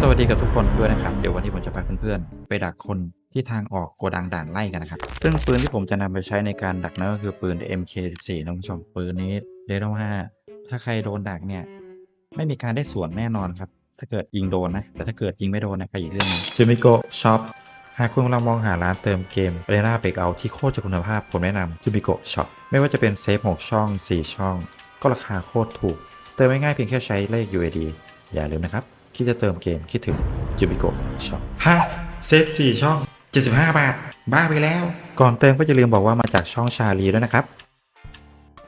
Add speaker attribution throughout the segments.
Speaker 1: สวัสดีกับทุกคนด้วยนะครับ เดี๋ยววันนี้ผมจะพาเพื่อนๆไปดักคนที่ทางออกโกดังด่านไล่กันนะครับ ซึ่งปืนที่ผมจะนำไปใช้ในการดักนั่นก็คือปืน MK14 นะคุณผู้ชมปืนนี้เรียกได้ว่าถ้าใครโดนดักเนี่ย ไม่มีการได้สวนแน่นอนครับ ถ้าเกิดยิงโดนนะ แต่ถ้าเกิดยิงไม่โดนนะก็อีกเรื่องนึงจูมิโกช็อปหากคุณกำลังมองหาร้านเติมเกมเรน่าเบรกเอาที่โคตรจะคุณภาพผมแนะนำจูบิโกช็อปไม่ว่าจะเป็นเซฟ6ช่อง4ช่อง ก็ราคาโคตรถูก เติมง่ายๆเพียงแค่ใช้เลข UAD อย่าลืมนะครับ คิดจะเติมเกมคิดถึงจูบิโกช็อปฮะเซฟ4ช่อง 75 บาท บ้าไปแล้ว ก่อนเติมก็จะลืมบอกว่ามาจากช่องชาลีด้วยนะครับ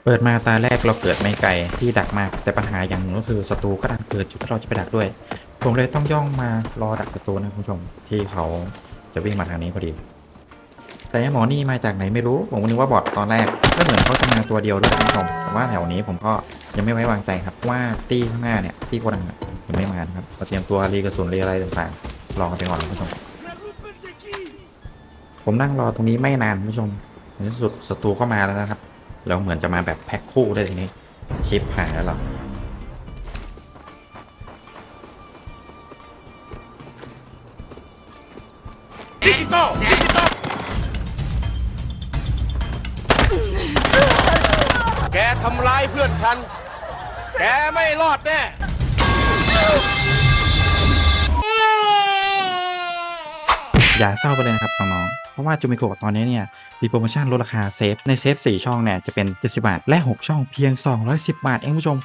Speaker 1: เปิดมาตาแรกเราเกิดไม่ไกลที่ดักมาก แต่ปัญหาอย่างหนึ่งก็คือศัตรูก็ดันเกิดอยู่ถ้าเราจะไปดักด้วย ผมเลยต้องย่องมารอดักศัตรูนะคุณผู้ชมที่เขาจะวิ่งมาทางนี้พอดี แต่ไอ้หมอนี่มาจากไหนไม่รู้ ผมก็นึกว่าบอทตอนแรกก็เหมือนเขาจะมาตัวเดียวด้วยคุณผู้ชมแต่ว่าแถวนี้ผมก็ยังไม่ไว้วางใจครับว่าตี้ข้างหน้าเนี่ยตี้โกดังเนี่ ยังไม่มานครับเราเตรียมตัวรีกระสุนรีอะไรต่างๆรอกันไปก่อนคุณผู้ชม ผมนั่งรอตรงนี้ไม่นานคุณผู้ชมในที่สุดศัตรูก็มาแล้วนะครับ แล้วเหมือนจะมาแบบแพ็คคู่ด้วยทีนี้ชิปหายแล้วเหรอ
Speaker 2: แกทำร้ายเพื่อนฉัน แกไม่รอดแน่
Speaker 1: อย่าเศร้าไปเลยนะครับน้องๆ เพราะว่าจูมิโกะตอนนี้เนี่ยมีโปรโมชั่นลดราคาเซฟ ในเซฟ 4 ช่องเนี่ยจะเป็น 70 บาท และ 6 ช่องเพียง 210 บาท เองผู้ชม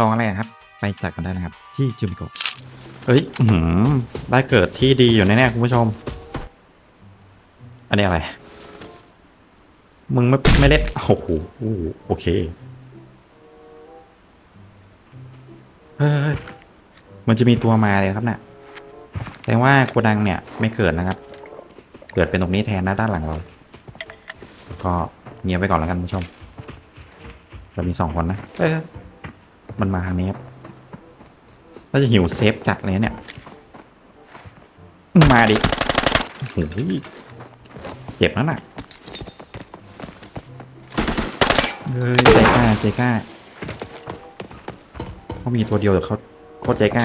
Speaker 1: ลองอะไรอะครับ ไปจัดกันได้นะครับ ที่จูมิโกะเฮ้ยอื้อหือได้เกิดที่ดีอยู่แน่ๆคุณผู้ชม อันนี้อะไร มึงไม่ไม่เล่นโอ้โหโอเคเฮ้ยมันจะมีตัวมาเลยครับน่ะแต่ว่าโกดังเนี่ยไม่เกิดนะครับ กิดเป็นตรงนี้แทนนะด้านหลังเรา ก็เงียบไปก่อนแล้วกันคุณผู้ชมเรามีสองคนนะ เออมันมาทางนี้ครับน่าจะหิวเซฟจัดเลยเนี่ย มาดิโอ้โหเจ็บแล้วน่ะเฮ้ยใจกล้าใจกล้าเขามีตัวเดียวแต่เขาโคตรใจกล้า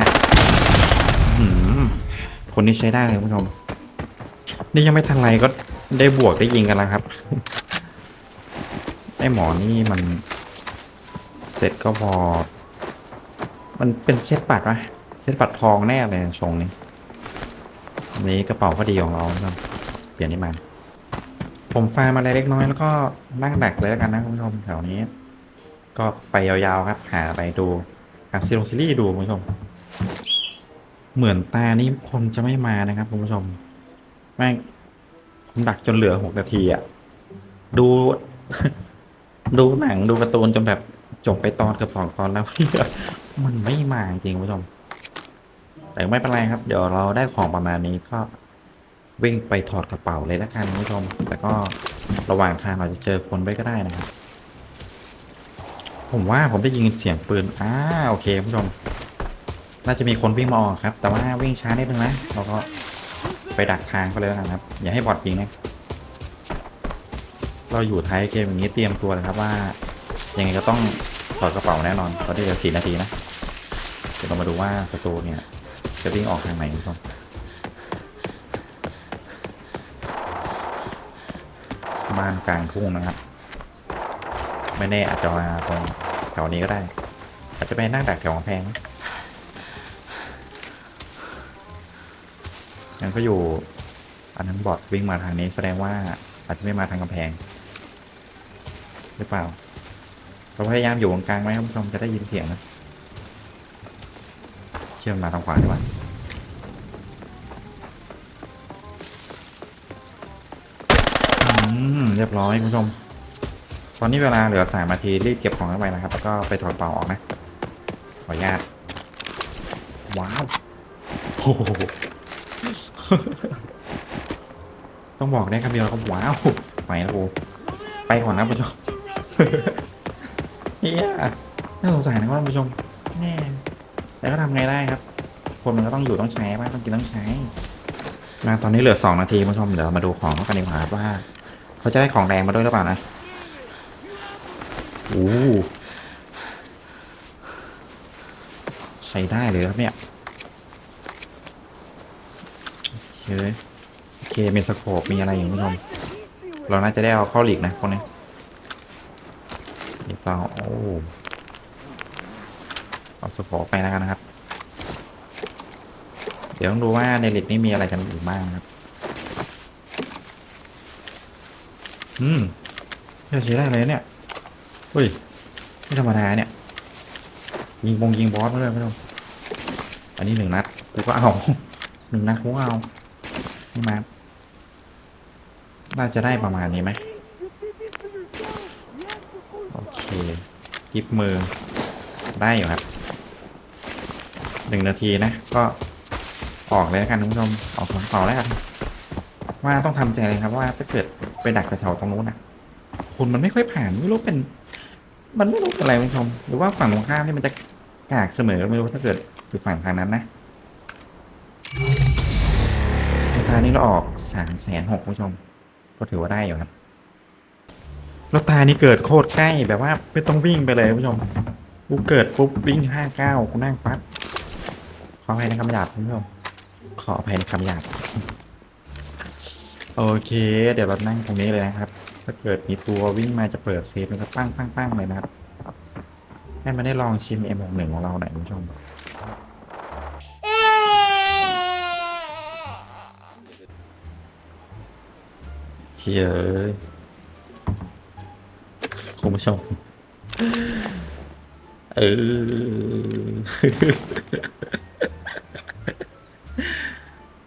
Speaker 1: อืมคนนี้ใช้ได้เลยคุณผู้ชม นี่ยังไม่ทันไรก็ได้บวกได้ยิงกันแล้วครับ ไอหมอนี่มัน เสร็จก็พอ มันเป็นเซตปัดวะเซตปัดทองแน่เลยชงนี้ นี้กระเป๋าก็ดีของเราครับเปลี่ยนนี่มาผมฟาร์มอะไรเล็กน้อยแล้วก็นั่งดักเลยแล้วกันนะคุณผู้ชมแถวนี้ ก็ไปยาวๆครับ หาอะไรดูหาซีรีส์ซีรีส์ดูคุณผู้ชม เหมือนตานี่คนจะไม่มานะครับคุณผู้ชม แม่งผมดักจนเหลือหกนาทีอะดู ดูหนังดูการ์ตูนจนแบบจบไปตอนเกือบสองตอนแล้ว มันไม่มาจริงคุณผู้ชม แต่ไม่เป็นไรครับ เดี๋ยวเราได้ของประมาณนี้ก็วิ่งไปถอดกระเป๋าเลยล้วกันคุณผู้ชม แต่ก็ระหว่างทางเราจะเจอคนไว้ก็ได้นะครับ ผมว่าผมได้ยินเสียงปืนอ่าโอเคคุณผู้ชม น่าจะมีคนวิ่งมาออกครับ แต่ว่าวิ่งช้านิดนึงนะเราก็ ไปดักทางก็เลยแล้วกันครับ อย่าให้บอดยิงนะ เราอยู่ท้ายเกมอย่างนี้เตรียมตัวเลยครับว่า ยังไงก็ต้องถอดกระเป๋าแน่นอนตอนที่เหลือสี่นาทีนะ เดี๋ยวเรามาดูว่าศัตรูเนี่ย จะวิ่งออกทางไหนครับบ้านกลางทุ่งนะครับ ไม่แน่อาจจะมาตรงแถวนี้ก็ได้ อาจจะไปนั่งดักแถวกำแพงนะ งั้นก็อยู่ อันนั้นบอดวิ่งมาทางนี้แสดงว่าอาจจะไม่มาทางกำแพง หรือเปล่า เราพยายามอยู่ตรงกลางไว้ครับคุณผู้ชมจะได้ยินเสียงนะ เชื่อมมาทางขวาดีกว่าอืมเรียบร้อยคุณผู้ชม ตอนนี้เวลาเหลือสามนาทีรีบเก็บของเข้าไปนะครับ แล้วก็ไปถอดเป่าออกนะ ขออนุญาต ว้าวโอ้โห ต้องบอกได้คำเดียวแล้วก็ว้าวไปแล้วกูไปก่อนนะผู้ชมเฮียน่าสงสารนะครับผู้ชมแน่แต่ก็ทำไงได้ครับ คนมันก็ต้องอยู่ต้องใช้บ้างต้องกินต้องใช้มาตอนนี้เหลือสองนาทีผู้ชมเดี๋ยวมาดูของกันดีกว่าว่าเขาจะได้ของแรงมาด้วยหรือเปล่านะโอ้ใช้ได้เลยครับเนี่ย เคโอเคมีสโคปมีอะไรอย่างนี้ผู้ชมเราน่าจะได้เอาเข้าหลีกนะพวกนี้เดี๋ยวเราโอ้เอาสโคปไปแล้วกันนะครับ เดี๋ยวต้องดูว่าในหลีกนี้มีอะไรกันอีกบ้างนะครับอืมจะใช้ได้เลยเนี่ยเฮ้ยไม่ธรรมดาเนี่ยยิงบงยิงบอสมาเลยไม่ต้องอันนี้หนึ่งนัดกูก็เอาหนึ่งนัดกูก็เอา นี่มาน่าจะได้ประมาณนี้ไหมโอเคกิบมือ ได้อยู่ครับหนึ่งนาทีนะ ก็ออกเลยกันคุณผู้ชมออกของต่อแล้วกันว่าต้องทำใจเลยครับว่าถ้าเกิดไปดักแถวตรงนู้นอะคุณมันไม่ค่อยผ่านไม่รู้เป็น มันไม่รู้เป็นอะไรคุณผู้ชม หรือว่าฝั่งตรงข้ามนี่มันจะกากเสมอไม่รู้ถ้าเกิดอยู่ฝั่งทางนั้นนะานี้เราออกสามแสนหกผู้ชม ก็ถือว่าได้อยู่ครับแล้วตานี้เกิดโคตรใกล้แบบว่าไม่ต้องวิ่งไปเลยผู้ชมกูเกิดปุ๊บวิ่งห้าเก้ากูนั่งปั๊บขออภัยในคำหยาบผู้ชมขออภัยในคำหยาบโอเค เดี๋ยวเรานั่งตรงนี้เลยนะครับ ถ้าเกิดมีตัววิ่งมาจะเปิดเซฟมันก็ปั้งปั้งปั้งเลยนะครับ ให้มันได้ลองชิม M61 ของเราหน่อยคุณผู้ชม เฮ้ยคุณผู้ชมเออ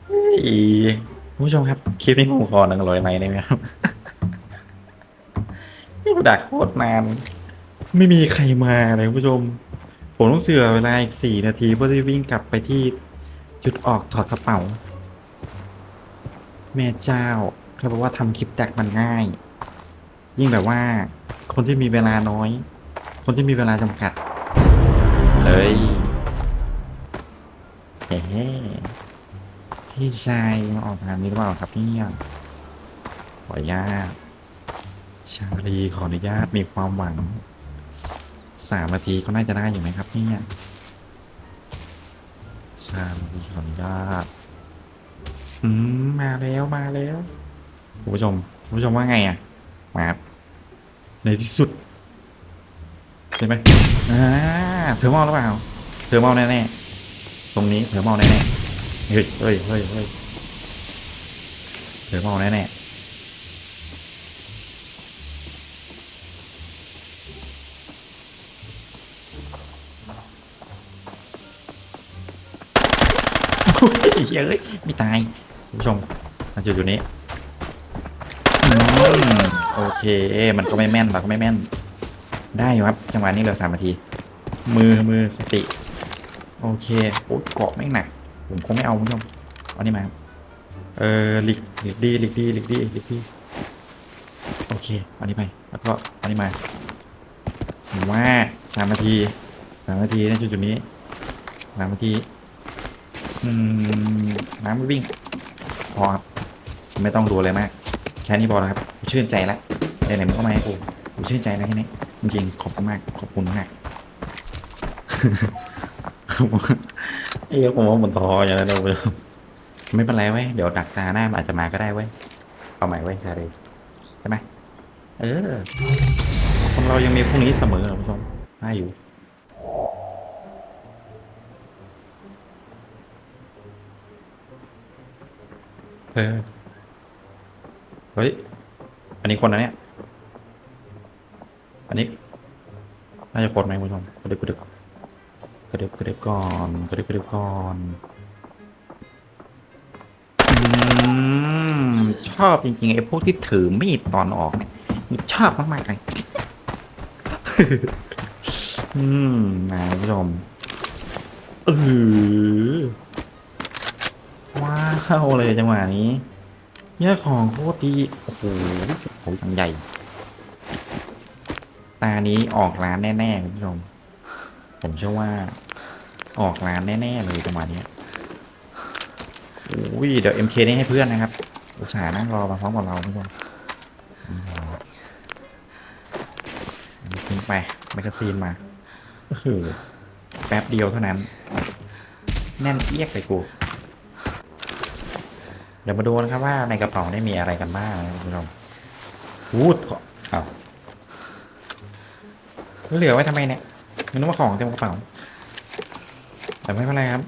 Speaker 1: เฮ้ยคุณผู้ชมครับ คลิปนี้ผมขอหนึ่งร้อยไลค์ได้ไหมครับนี่กูดักโคตรนาน ไม่มีใครมาเลยคุณผู้ชม ผมต้องเสือเวลาอีกสี่นาทีเพื่อที่วิ่งกลับไปที่จุดออกถอดกระเป๋า แม่เจ้า เขาบอกว่าทำคลิปดักมันง่าย ยิ่งแบบว่า คนที่มีเวลาน้อย คนที่มีเวลาจำกัด เฮ้ยเฮ้พี่ชายมาออกงานนี้หรือเปล่าครับเนี่ยขออนุญาตชาลีขออนุญาตมีความหวังสามนาทีเขาน่าจะได้อยู่ไหมครับเนี่ยชาลีขออนุญาตอืมมาแล้วมาแล้ว คุณผู้ชมคุณผู้ชมว่าไงอะมาครับในที่สุด ใช่ไหมอ่าเธอมอลหรือเปล่าเธอมอลแน่ๆตรงนี้เธอมอลแน่ๆเฮ้ยเฮ้ยเฮ้ยเฮ้ยเธอมอลแน่ๆเหี้ยเอ้ยไม่ตายคุณผู้ชมมาจุดอยู่นี้ โอเค มันก็ไม่แม่นเราก็ไม่แม่น ได้อยู่ครับจังหวะนี้เหลือสามนาที มือมือสติ โอเคโอ้เกาะไม่หนักผมคงไม่เอาคุณผู้ชมเอานี่มาครับเออลิกลิกดีลิกดีลิกดีลิกดีโอเคเอานี้ไปแล้วก็เอานี้มาผมว่าสามนาทีสามนาทีนะจุดจุดนี้สามนาทีอืมน้ำไม่วิ่งพอครับไม่ต้องดูอะไรมาก แค่นี้พอแล้วครับชื่นใจแล้วไหนๆมึงก็มาให้กูผมชื่นใจแล้วแค่นี้จริงๆขอบคุณมาก ขอบคุณมากเอ้ยผมว่าหมุนทออย่างนั้นเลยไม่เป็นไรเว้ยเดี๋ยวดักตาหน้าอาจจะมาก็ได้เว้ยเอาใหม่เว้ยชาลีใช่ไหมเออคนเรายังมีพรุ่งนี้เสมอคุณผู้ชมน่าอยู่เออ เฮ้ย อันนี้คนนะเนี่ย อันนี้ น่าจะคนไหมคุณผู้ชมกระดึบกระดึบกระดึบกระดึบก่อนกระดึบกระดึบก่อนอืมชอบจริงๆไอ้พวกที่ถือมีดตอนออกเนี่ยชอบมากๆเลยอืมนะคุณผู้ชมเออว้าวเลยจังหวะนี้ เนี่ยของโคตรดีโอ้โหทังใหญ่ ตานี้ออกร้านแน่ๆคุณผู้ชม ผมเชื่อว่า ออกร้านแน่ๆเลยจังหวะนี้อุ้ยเดี๋ยว MK นี่ให้เพื่อนนะครับ อุตส่าห์นั่งรอมาพร้อมกับเราคุณผู้ชมอันนี้ทิ้งไปแมกกาซีนมาก็คือแป๊บเดียวเท่านั้น แน่นเอียกเลยกู เดี๋ยวมาดูนะครับว่าในกระเป๋าได้มีอะไรกันบ้างคุณผู้ชมวูดเอ้าวเหลือไว้ทำไมเนี่ยมันนึกว่าของเต็มกระเป๋า แต่ไม่เป็นไรครับ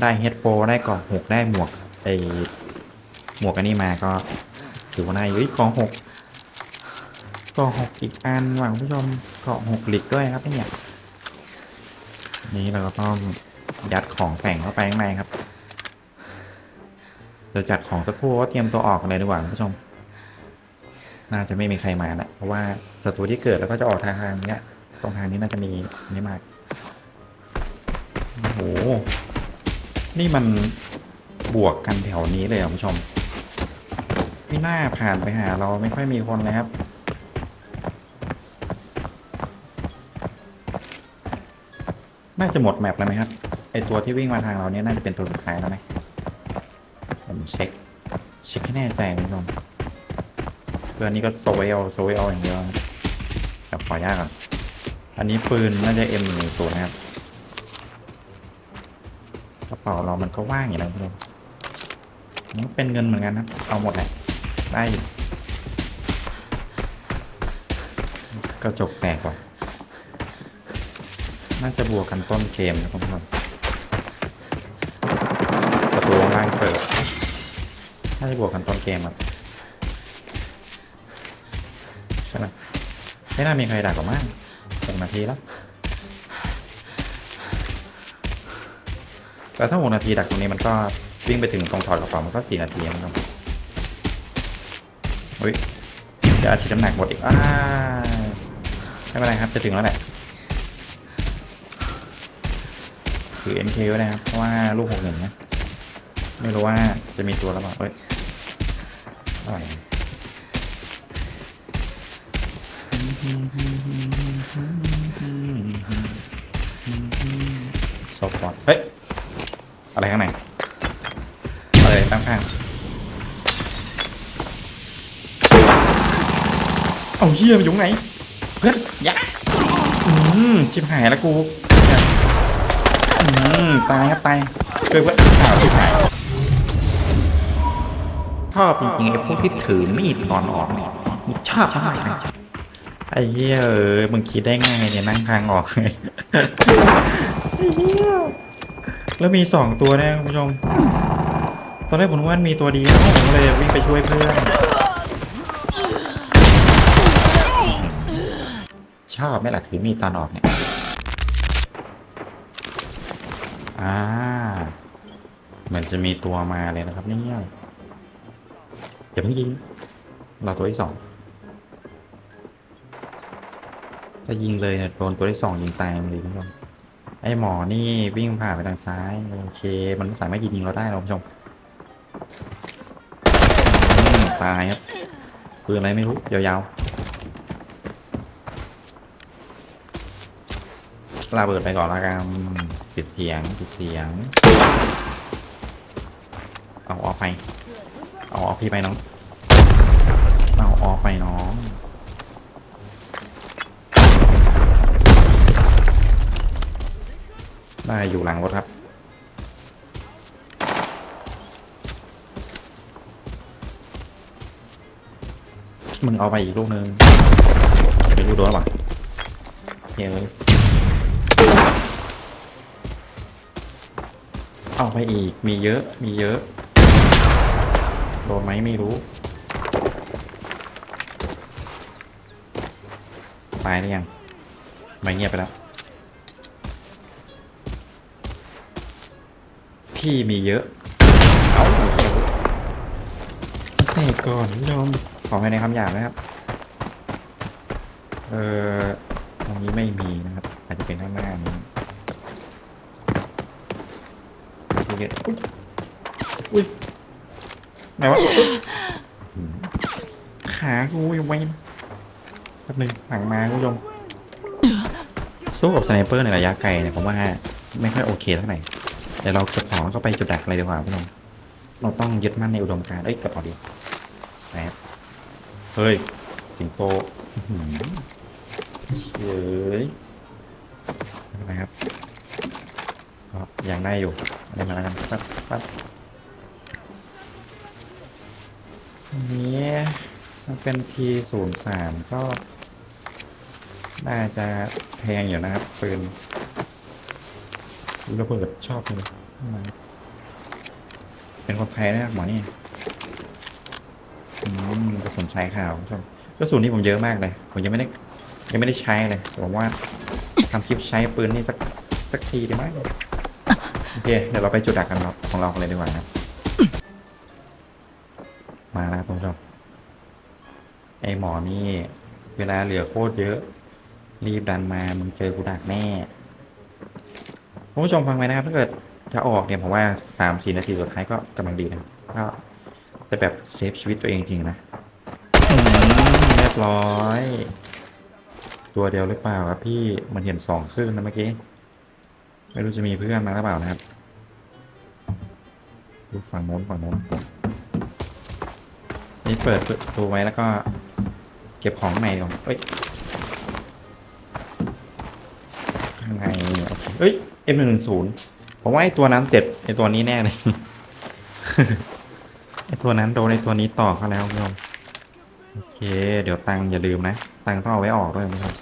Speaker 1: ได้เฮดโฟได้กล่องหกได้หมวกไอหมวกอันนี้มาก็ถือว่าได้เฮ้ยกล่องหกกล่องหกอีกอันหวังผู้ชมกล่องหกหลิกด้วยครับเนี่ย นี้เราก็ต้องยัดของแต่งเข้าไปข้างในครับ ดี๋ยวจัดของสักครู่ก็เตรียมตัวออกเลยดีกว่าคุณผู้ชม น่าจะไม่มีใครมาแหละเพราะว่าศัตรูที่เกิดแล้วก็จะออกทางทางเนี้ย ตรงทางนี้น่าจะมีไม่มากโอ้โห นี่มันบวกกันแถวนี้เลยคุณผู้ชมไม่น่าผ่านไปหาเราไม่ค่อยมีคนเลยครับน่าจะหมดแมปแล้วไหมครับไอตัวที่วิ่งมาทางเราเนี่ยน่าจะเป็นตัวสุดท้ายแล้วไหม เช็ค เช็คให้แน่ใจคุณผู้ชมเพื่อนนี้ก็โซเวลโซเวลอย่างเดียวกับขอยากก่อนอันนี้ปืนน่าจะ M หนึ่งศูนย์นะครับกระเป๋าเรามันก็ว่างอย่างไรคุณผู้ชมมันเป็นเงินเหมือนกันนะเอาหมดแหละได้อยู่กระจกแตกก่อนน่าจะบวกกันต้นเกมนะคุณผู้ชมประตูล่างเปิด น่าจะบวกกันต้นเกมครับใช่ไหมไม่น่ามีใครด่ากว่ามั้งหกนาทีแล้วแต่ถ้าหกนาทีดักตรงนี้มันก็วิ่งไปถึงตรงถอดกระเป๋ามันก็สี่นาทีนะครับเฮ้ยเดี๋ยวอาชีพน้ำหนักหมดอีกอ้าไม่เป็นไรครับจะถึงแล้วแหละคือ MK ไว้นะครับ เพราะว่าลูกหกหนึ่งนะ ไม่รู้ว่าจะมีตัวแล้วเปล่าเฮ้ย อะไรซอฟต์บอลเฮ้ย อะไรข้างในอะไรตั้งข้างเอาเฮียมันอยู่ไหนเพื่อนยาอืมชิบหายแล้วกูอืมตายครับตายเกิดว่าข่าวชิบหาย ชอบจริงๆไอ้พวกที่ถือมีดตอนออกเนี่มันชอบชอบไอ้เหี้ยเออมึงคิดได้ไงเนี่ยนั่งทางออกไงแล้วมีสองตัวนะคุณผู้ชม ตอนแรกผมว่ามีตัวดีผมเลยวิ่งไปช่วยเพื่อนชอบไหมล่ะถือมีดตอนออกเนี่ยอ่ามันจะมีตัวมาเลยนะครับเนี่ย อย่าเพิ่งยิงเราตัวที่สองถ้ายิงเลยเนี่ยโดนตัวที่สองยิงตายมันเลยคุณผู้ชมไอ้หมอนี่วิ่งผ่านไปทางซ้ายโอเค มันสามารถยิงเราได้หรอกคุณผู้ชมอืมตายครับปืนอะไรไม่รู้ยาวๆระเบิดไปก่อนละกันปิดเสียงปิดเสียงเอาออกไป เอาออกพี่ไปน้อง เอาออกไปน้อง ได้อยู่หลังรถครับมึงเอาไปอีกลูกนึงเดี๋ยวดูโดนป่ะเฮ้ยเอาไปอีก มีเยอะ มีเยอะ โดนไหมไม่รู้ ตายหรือยังไม่เงียบไปแล้วพี่มีเยอะ เอาเตะก่อนคุณผู้ชมขอให้ในคำหยาบนะครับ เออตรงนี้ไม่มีนะครับ อาจจะเป็นข้างหน้านี้เยอะอุ้ย ไหนวะอุ๊ยหืมขากูยังไว้แป๊บนึงหลังมาคุณผู้ชมสู้กับสไนเปอร์ในระยะไกลเนี่ยผมว่าไม่ค่อยโอเคเท่าไหร่เดี๋ยวเราเก็บของเข้าไปจุดดักเลยดีกว่าพี่น้องเราต้องยึดมั่นในอุดมการณ์เอ้ยกระเป๋าดีนะครับเฮ้ย สิงโตเฮ้ยนไรครับก็ยังได้อยู่อะไรมาแล้วกันปั๊บปั๊บ อันนี้มันเป็น T ศูนย์สามก็ น่าจะแพงอยู่นะครับ ปืนระเบิดชอบเลยเป็นคนไทยนะครับหมอนี่อืมกระสุนสายขาวชอบกระสุนนี่ผมเยอะมากเลย ผมยังไม่ได้ยังไม่ได้ใช้เลยแต่ผมว่าทำคลิปใช้ปืนนี่สักสักทีไดีไหมโอเคเดี๋ยวเราไปจุดดักกันของเรากันเลยดีกว่านะ มาแล้วคุณผู้ชมไอหมอนี่ เวลาเหลือโคตรเยอะ รีบดันมามึงเจอกูดักแน่คุณผู้ชมฟังไว้นะครับ ถ้าเกิดจะออกเนี่ยผมว่าสามสี่นาทีสุดท้ายก็กำลังดีนะก็จะแบบเซฟชีวิตตัวเองจริงนะอืมเรียบร้อย ตัวเดียวหรือเปล่าครับพี่มันเห็นสองครึ่งนะเมื่อกี้ไม่รู้จะมีเพื่อนมาหรือเปล่านะครับดูฝั่งโน้นฝั่งโน้น นี่เปิดประตูไว้แล้วก็ เก็บของใหม่ก่อนเอ้ยข้างในเอ้ย M หนึ่งศูนย์ผมว่าไอตัวนั้นเจ็บไอตัวนี้แน่เลยไอตัวนั้นโดนไอตัวนี้ต่อเขาแล้วคุณผู้ชมโอเค เดี๋ยวตังอย่าลืมนะ ตังต้องเอาไว้ออกด้วยคุณผู้ชม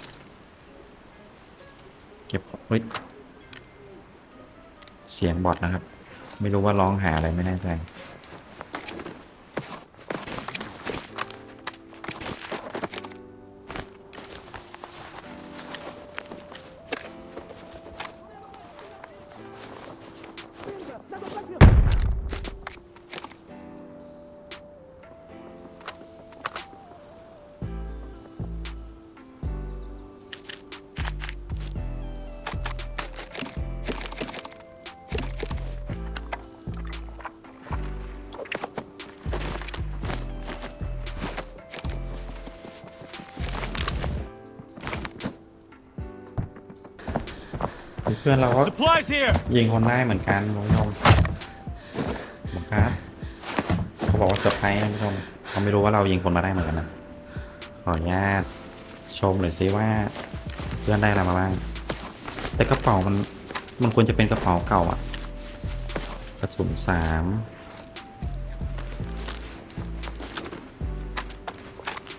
Speaker 1: เก็บของเฮ้ยเสียงบอทนะครับ ไม่รู้ว่าร้องหาอะไรไม่แน่ใจ พื่อนเราก็
Speaker 2: Supplies here
Speaker 1: ยิงคนได้เหมือนกันคุณผู้ชมบอกครับเขาบอกว่าเซอร์ไพรส์นะคุณผู้ชมเขาไม่รู้ว่าเรายิงคนมาได้เหมือนกันนะขออนุญาตชมเลยซิว่าเพื่อนได้อะไรมาบ้างแต่กระเป๋ามันมันควรจะเป็นกระเป๋าเก่าอะกระสุนสาม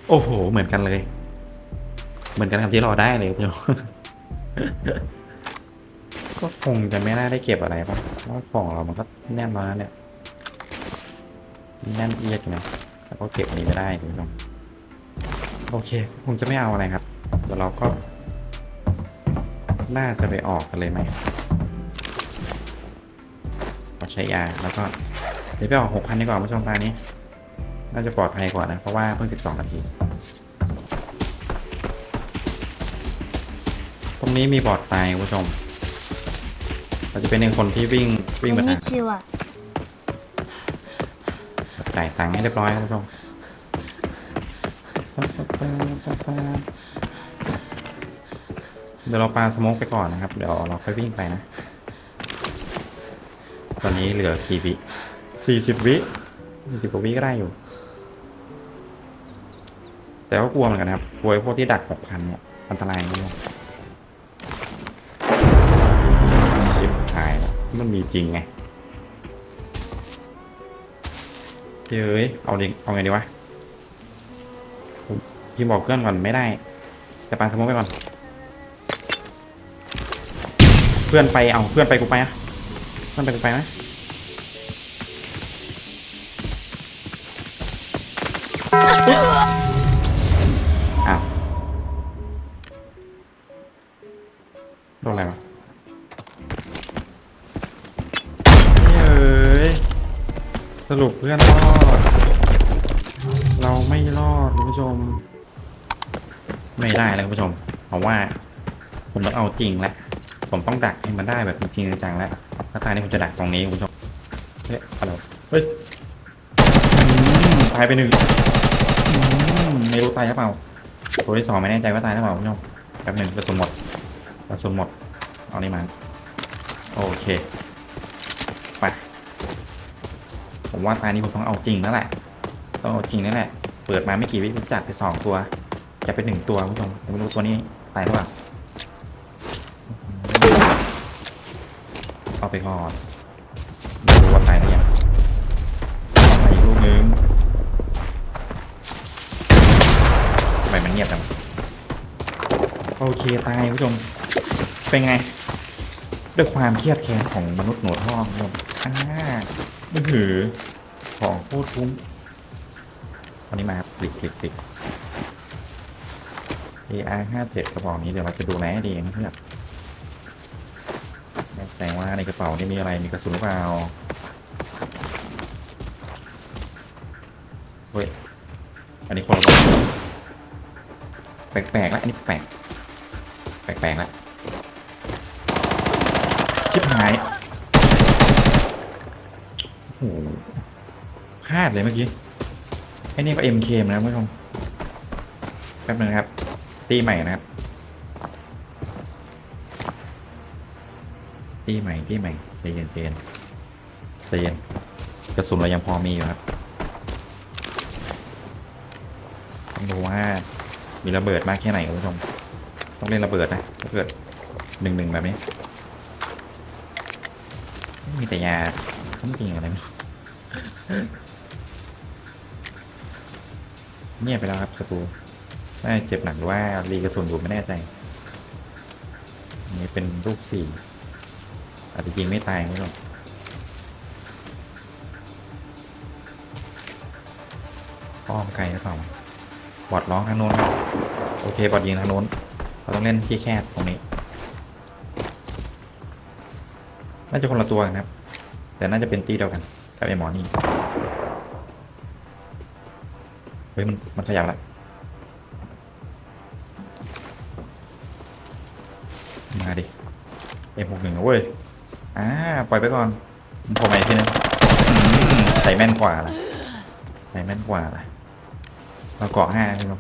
Speaker 1: โอ้โห เหมือนกันเลย เหมือนกันกับที่เราได้เลยคุณผู้ชมก็ คงจะไม่น่าได้เก็บอะไรป่ะเพราะว่าของเรามันก็แน่นแล้วนะเนี่ย แน่นเอียดอยู่นะแล้วก็เก็บอันนี้ไม่ได้คุณผู้ชมโอเคคงจะไม่เอาอะไรครับเดี๋ยวเราก็ น่าจะไปออกกันเลยไหมก็ใช้ยาแล้วก็เดี๋ยวไปออกหกพันดีกว่าคุณผู้ชมตานี้ น่าจะปลอดภัยกว่านะ เพราะว่าเพิ่งสิบสองนาทีตรงนี้มีบอร์ดตายคุณผู้ชม เราจะเป็นหนึ่งคนที่วิ่งวิ่งไปทาง
Speaker 3: ชิวอะ
Speaker 1: จ่ายตังค์ให้เรียบร้อยครับทุกคนเดี๋ยวเราปาสโมกไปก่อนนะครับ เดี๋ยวเราค่อยวิ่งไปนะ ตอนนี้เหลือกี่วิสี่สิบวิสี่สิบกว่าวิก็ได้อยู่ แต่ก็กลัวเหมือนกันครับ กลัวพวกที่ดักแบบพันเนี่ย อันตรายมาก มันมีจริงไงเฮ้ยเอาดิเอาไงดีวะพี่บอกเพื่อนก่อนไม่ได้จะปาสโมกไปก่อน เพื่อนไปเอาเพื่อนไปกูไปอะเพื่อนไปกูไปไหม รุปเพื่อนรอด เราไม่รอดคุณผู้ชม ไม่ได้แล้วคุณผู้ชมผมว่า ผมต้องเอาจริงแล้วผมต้องดักให้มันได้แบบจริงจังแล้วถ้าตายนี่ผมจะดักตรงนี้คุณผู้ชมเฮ้ยอะไรเฮ้ยตายไปหนึ่งไม่รู้ตายหรือเปล่าตัวที่สองไม่แน่ใจว่าตายหรือเปล่าคุณผู้ชมแป๊บหนึ่งกระสุนหมดกระสุนหมด เอานี่มา โอเค ผมว่าตานี้ผมต้องเอาจริงแล้วแหละ ต้องเอาจริงนั่นแหละ เปิดมาไม่กี่วิผมจัดไปสองตัว จะเป็นหนึ่งตัวคุณผู้ชมผมไม่รู้ตัวนี้ตายหรือเปล่าเอาไปก่อนดูว่าตายหรือยังอาไปอีกลูกนึงทำไมมันเงียบจังโอเคตายคุณผู้ชม เป็นไง ด้วยความเครียดแค้นของมนุษย์หนวดห้องคุณผู้ชมอ่า มือถือของโคตรคุ้มวันนี้มาครับคลิกคลิกคลิก AR 5 7 กระบอกนี้เดี๋ยวเราจะดูแลดีนะเพื่อนแน่ใจว่าในกระเป๋านี่มีอะไรมีกระสุนหรือเปล่าเฮ้ย อันนี้คนละบอกแปลกๆแล้วอันนี้แปลกแปลกๆแล้วชิบหาย โอ้โหพลาดเลยเมื่อกี้ไอ้นี่ก็ MK เหมือนกันคุณผู้ชมแป๊บนึงนะครับ ตีใหม่นะครับ ตีใหม่ตีใหม่ใจเย็นใจเย็นใจเย็นกระสุนเรายังพอมีอยู่ครับต้องดูว่ามีระเบิดมากแค่ไหนคุณผู้ชมต้องเล่นระเบิดนะถ้าเกิดหนึ่งหนึ่งแบบนี้มีแต่ยา ส้มจริงอะไรไม่รู้เงียบไปแล้วครับประตูน่าเจ็บหนักหรือว่ารีกระสุนอยู่ไม่แน่ใจนนี้เป็นลูกสี่อาจจะยิงไม่ตายไม่หรอกอ้อมไกลหรือเปล่าบอดร้องทางโน้นครับโอเคบอดยิงทางโน้นเราต้องเล่นที่แคบตรงนี้ น่าจะคนละตัวกันครับ แต่น่าจะเป็นตีเดียวกันกับไอ้หมอนี่เฮ้ยมันมันขยับละมาดิเอ็มหกหนึ่งเว้ยอ่าปล่อยไปก่อนผมโผล่มาอีกทีนึงใส่แม่นกว่าล่ะใส่แม่นกว่าล่ะเราเกาะห้าใช่ไหม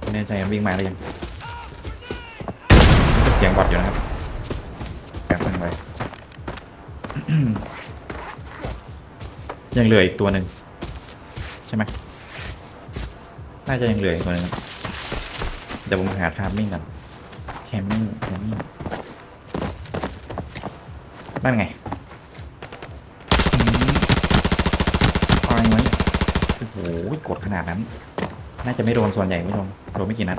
Speaker 1: ไม่แน่ใจมันวิ่งมาหรือยังเสียงบอดอยู่นะครับ แป๊บนึงไป ยังเหลืออีกตัวหนึ่งใช่ไหมน่าจะยังเหลืออีกตัวหนึ่งเดี๋ยวผมหาทามมิ่งก่อนแชมมิ่งแชมมิ่งนั่นไงอืมพอยไหมโอ้โหกดขนาดนั้น น่าจะไม่โดนส่วนใหญ่ไม่โดนโดนไม่กี่นัด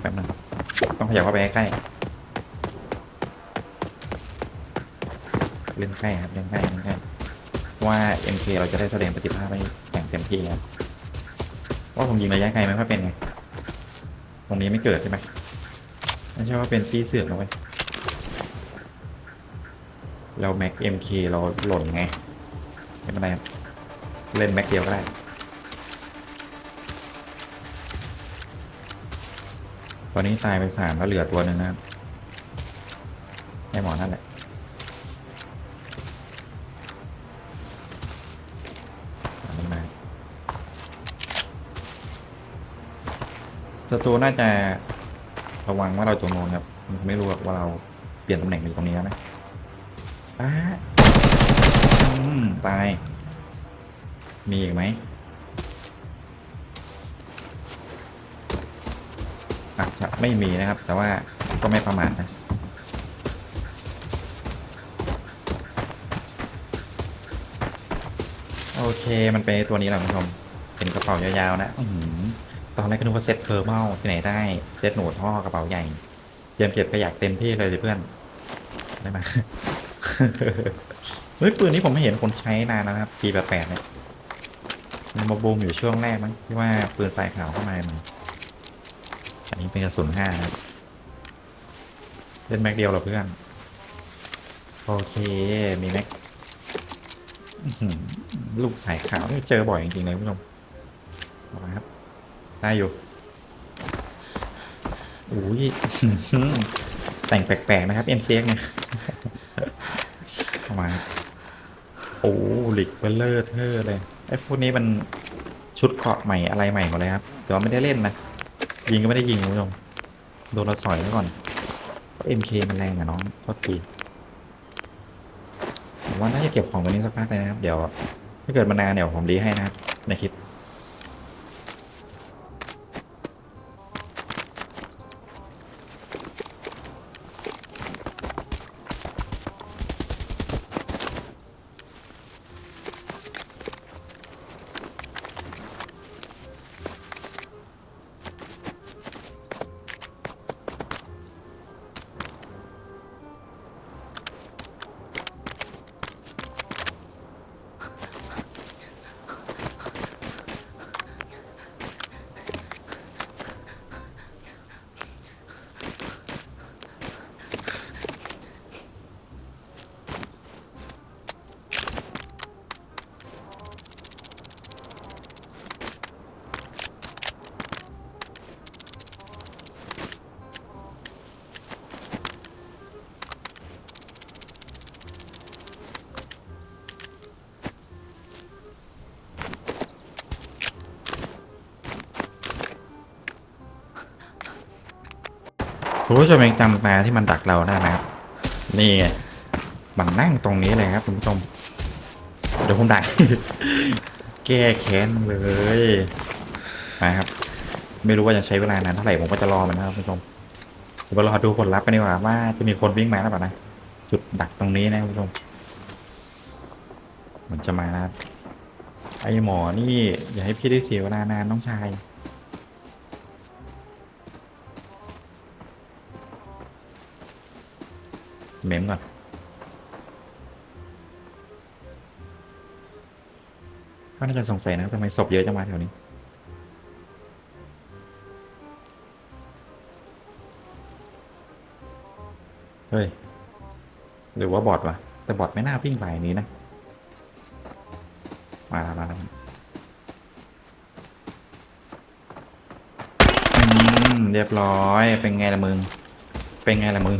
Speaker 1: แป๊บนึงต้องขยับเข้าไปใกล้ เล่นใกล้ครับเล่นใกล้เล่นใกล้เพราะว่า MK เราจะได้แสดงประสิทธิภาพไปอย่างเต็มที่ครับว่าผมยิงระยะไกลไม่ค่อยเป็นไงตรงนี้ไม่เกิดใช่ไหมไม่ใช่ว่าเป็นตีเสือกนะเว้ยเราแม็ก MK เราหล่นไงไม่เป็นไรครับเล่นแม็กเดียวก็ได้ตอนนี้ตายไปสามแล้วเหลือตัวหนึ่งนะครับ ศัตรูน่าจะระวังว่าเราตัวโนนครับมันไม่รู้หรอกว่าเราเปลี่ยนตำแหน่งอยู่ตรงนี้แล้วนะอ้าอืมตาย มีอีกไหมอาจจะไม่มีนะครับ แต่ว่าก็ไม่ประมาทนะโอเค มันเป็นตัวนี้แหละคุณผู้ชมเป็นกระเป๋ายาวๆนะ อื้อ ตอนแรกก็นึกว่าเซตเทอร์เมลที่ไหนได้ เซตหนูท่อกระเป๋าใหญ่เตรียมเก็บขยะเต็มที่เลยสิเพื่อนได้ไหมเฮ้ยปืนนี้ผมไม่เห็นคนใช้นานแล้วนะครับปีแปดเนี่ยมันมาบูมอยู่ช่วงแรกมั้งที่ว่าปืนสายขาวเข้ามาอันนี้เป็นกระสุนห้านะเล่นแม็กเดียวเหรอเพื่อน โอเค มีแม็กลูกสายขาวนี่เจอบ่อยจริงๆเลยคุณผู้ชมมาครับ ได้อยู่อุ้ยแต่งแปลกๆนะครับ m c x เนี่ยเข้ามาโอ้หลิกเบลเลอร์เทอเลยไอ้พวกนี้มันชุดเกราะใหม่อะไรใหม่หมดเลยครับแต่ว่าไม่ได้เล่นนะ ยิงก็ไม่ได้ยิงคุณผู้ชมโดนเราสอยไว้ก่อน MK มันแรงอะน้องโทษทีผมว่าน่าจะเก็บของวันนี้สักพักเลยนะครับ เดี๋ยว ถ้าเกิดมานานเดี๋ยวผมรีให้นะครับในคลิป คุณผู้ชมยังจำปลาที่มันดักเราได้ไหมครับนี่ไงมันนั่งตรงนี้เลยครับคุณผู้ชมเดี๋ยวผมดักแก้แค้นเลยนะครับ ไม่รู้ว่าจะใช้เวลานานเท่าไหร่ผมก็จะรอมันนะครับคุณผู้ชมเดี๋ยวรอดูผลลัพธ์กันดีกว่าว่าจะมีคนวิ่งมาหรือเปล่านะจุดดักตรงนี้นะคุณผู้ชมมันจะมานะไอหมอนี่อย่าให้พี่ได้เสียเวลานานน้องชาย เมมก่อนก็น่าจะสงสัยนะทำไมศพเยอะจังมาแถวนี้เฮ้ยหรือว่าบอทวะแต่บอทไม่น่าวิ่งไปนี้นะ มาแล้วมาแล้วเรียบร้อย เป็นไงล่ะมึง เป็นไงล่ะมึง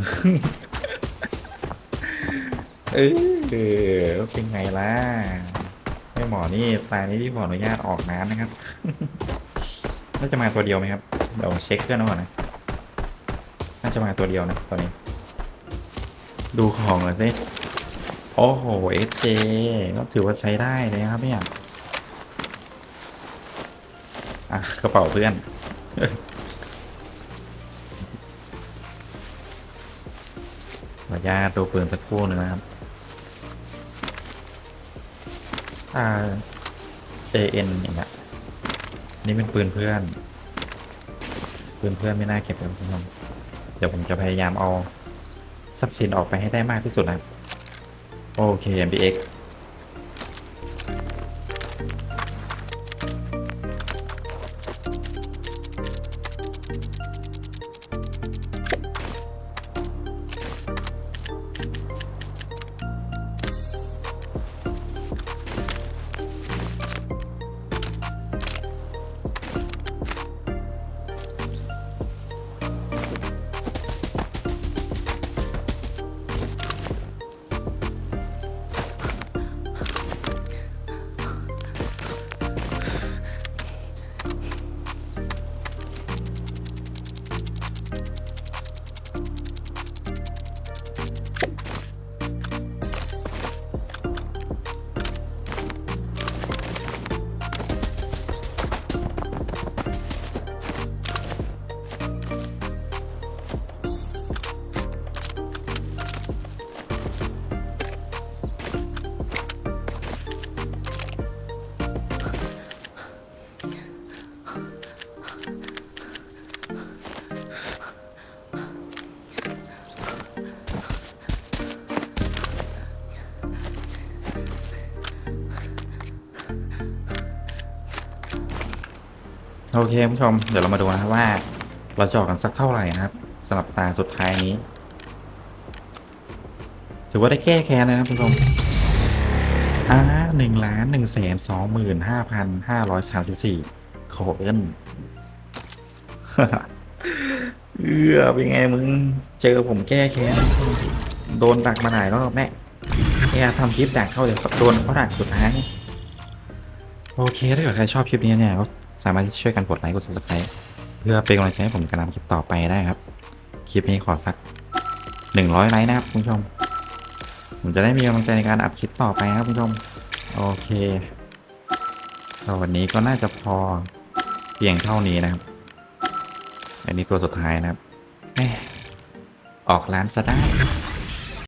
Speaker 1: เออเป็นไงล่ะไอหมอนี่ตายนี้พี่ขออนุญาตออกน้ำนะครับ น่าจะมาตัวเดียวไหมครับ เดี๋ยวเช็คเพื่อนก่อนนะ น่าจะมาตัวเดียวนะตอนนี้ ดูของหน่อยสิโอ้โหเอสเจก็ถือว่าใช้ได้เลยครับเนี่ยอะกระเป๋าเพื่อนขออนุญาตดูปืนสักครู่หนึงนะครับ อ่า AN อย่างเงี้ยนี่เป็นปืนเพื่อน ปืนเพื่อนไม่น่าเก็บเลยคุณผู้ชมเดี๋ยวผมจะพยายามเอาทรัพย์สินออกไปให้ได้มากที่สุดนะครับโอเค MBX โอเคคุณผู้ชม เดี๋ยวเรามาดูนะครับว่า เราจะออกกันสักเท่าไหร่นะครับสำหรับตาสุดท้ายนี้ ถือว่าได้แก้แค้นนะครับคุณผู้ชมอ่าหนึ่งล้านหนึ่งแสนสองหมื่นห้าพันห้าร้อยสามสิบสี่โคเอินเออเป็นไงมึง เจอผมแก้แค้นโดนดักมาหลายรอบแม่แอบทำคลิปดักเข้าเดี๋ยวโดนเขาดักสุดท้ายโอเคถ้าเกิดใครชอบคลิปนี้เนี่ยก็ สามารถที่ช่วยกันกดไลค์กด subscribe เพื่อเป็นกำลังใจให้ผมการทำคลิปต่อไปได้ครับ คลิปนี้ขอสัก 100 ไลค์นะครับคุณผู้ชม ผมจะได้มีกำลังใจในการอัพคลิปต่อไปนะครับคุณผู้ชม โอเคก็วันนี้ก็น่าจะพอเพียงเท่านี้นะครับ อันนี้ตัวสุดท้ายนะครับแหมออกร้านซะได้